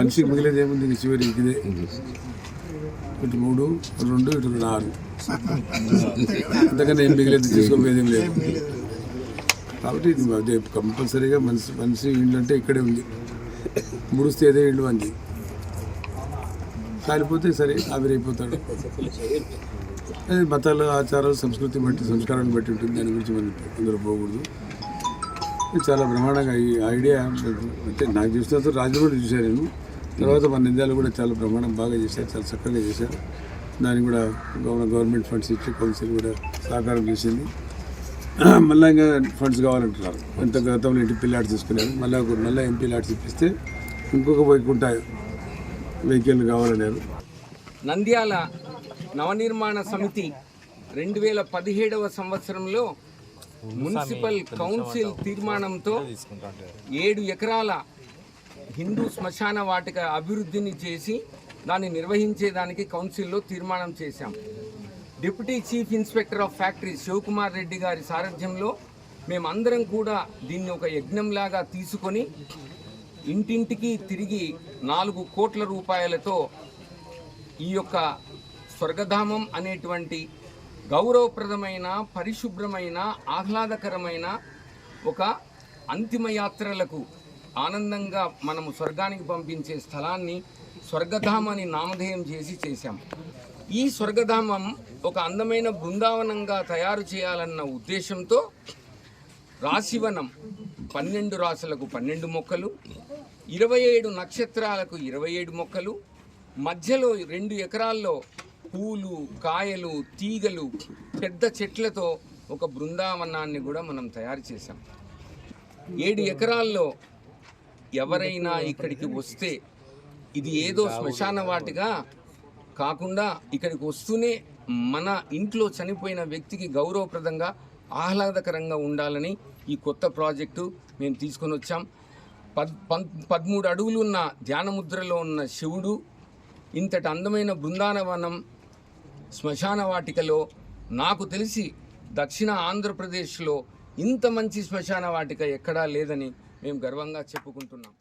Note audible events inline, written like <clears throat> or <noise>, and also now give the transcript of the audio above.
మనిషికి మిగిలేదు ఏముంది ఇంక చివరి ఇదే ఇటు మూడు రెండు ఇటు నాలుగు. అంతకన్నా ఏం మిగిలేదు? తీసుకోపోయేది ఏం లేదు. కాబట్టి ఇది అదే కంపల్సరీగా మనిషి మనిషి ఇండ్లు అంటే ఇక్కడే ఉంది. ముడిస్తే ఏదే ఇండ్లు అంది కాలిపోతే సరే ఆవిరైపోతాడు. అది మతాలు ఆచారాలు సంస్కృతి బట్టి సంస్కారాన్ని బట్టి ఉంటుంది. దాని గురించి మనం అందరూ పోకూడదు. ఇది చాలా బ్రహ్మాండంగా ఈ ఐడియా. అంటే నాకు చూసినంత రాజమండ్రి చూశాను నేను. తర్వాత మన నిందాలు కూడా చాలా బ్రహ్మాండం బాగా చేశారు చాలా చక్కగా చేశారు. దానికి కూడా గవర్నమెంట్ గవర్నమెంట్ ఫండ్స్ ఇచ్చి కౌన్సిల్ కూడా సహకారం చేసింది. <clears throat> మళ్ళీ ఇంకా ఫండ్స్ కావాలంటున్నారు. ఎంత గతంలో ఇంటి పిల్లాడు తీసుకున్నారు మళ్ళీ ఒక మళ్ళీ ఎంపీ లాడ్స్ ఇప్పిస్తే ఇంకొక వైకుంఠ వెహికల్ కావాలన్నారు. నంద్యాల నవనిర్మాణ సమితి రెండు వేల పదిహేడవ సంవత్సరంలో మున్సిపల్ కౌన్సిల్ తీర్మానంతో ఏడు ఎకరాల హిందూ శ్మశాన వాటిక అభివృద్ధిని చేసి దాన్ని నిర్వహించేదానికి కౌన్సిల్లో తీర్మానం చేశాం. Deputy chief inspector of factory Shivakumar Reddy గారి సారథ్యంలో మేమందరం కూడా దీన్ని ఒక యజ్ఞంలాగా తీసుకొని ఇంటింటికి తిరిగి నాలుగు కోట్ల రూపాయలతో ఈ యొక్క స్వర్గధామం అనేటువంటి గౌరవప్రదమైన పరిశుభ్రమైన ఆహ్లాదకరమైన ఒక అంతిమయాత్రలకు ఆనందంగా మనము స్వర్గానికి పంపించే స్థలాన్ని స్వర్గధామని నామధేయం చేసి చేశాం. ఈ స్వర్గధామం ఒక అందమైన బృందావనంగా తయారు చేయాలన్న ఉద్దేశంతో రాశివనం పన్నెండు రాసులకు పన్నెండు మొక్కలు ఇరవై ఏడు నక్షత్రాలకు ఇరవై ఏడు మొక్కలు మధ్యలో రెండు ఎకరాల్లో పూలు కాయలు తీగలు పెద్ద చెట్లతో ఒక బృందావనాన్ని కూడా మనం తయారు చేశాం. ఏడు ఎకరాల్లో ఎవరైనా ఇక్కడికి వస్తే ఇది ఏదో శ్మశాన వాటిగా కాకుండా ఇక్కడికి వస్తూనే మన ఇంట్లో చనిపోయిన వ్యక్తికి గౌరవప్రదంగా ఆహ్లాదకరంగా ఉండాలని ఈ కొత్త ప్రాజెక్టు మేము తీసుకొని వచ్చాం. పద్ పం పదమూడు అడుగులు ఉన్న ధ్యానముద్రలో ఉన్న శివుడు ఇంతటి అందమైన బృందానవనం శ్మశాన వాటికలో నాకు తెలిసి దక్షిణ ఆంధ్రప్రదేశ్లో ఇంత మంచి శ్మశాన వాటిక ఎక్కడా లేదని మేము గర్వంగా చెప్పుకుంటున్నాం.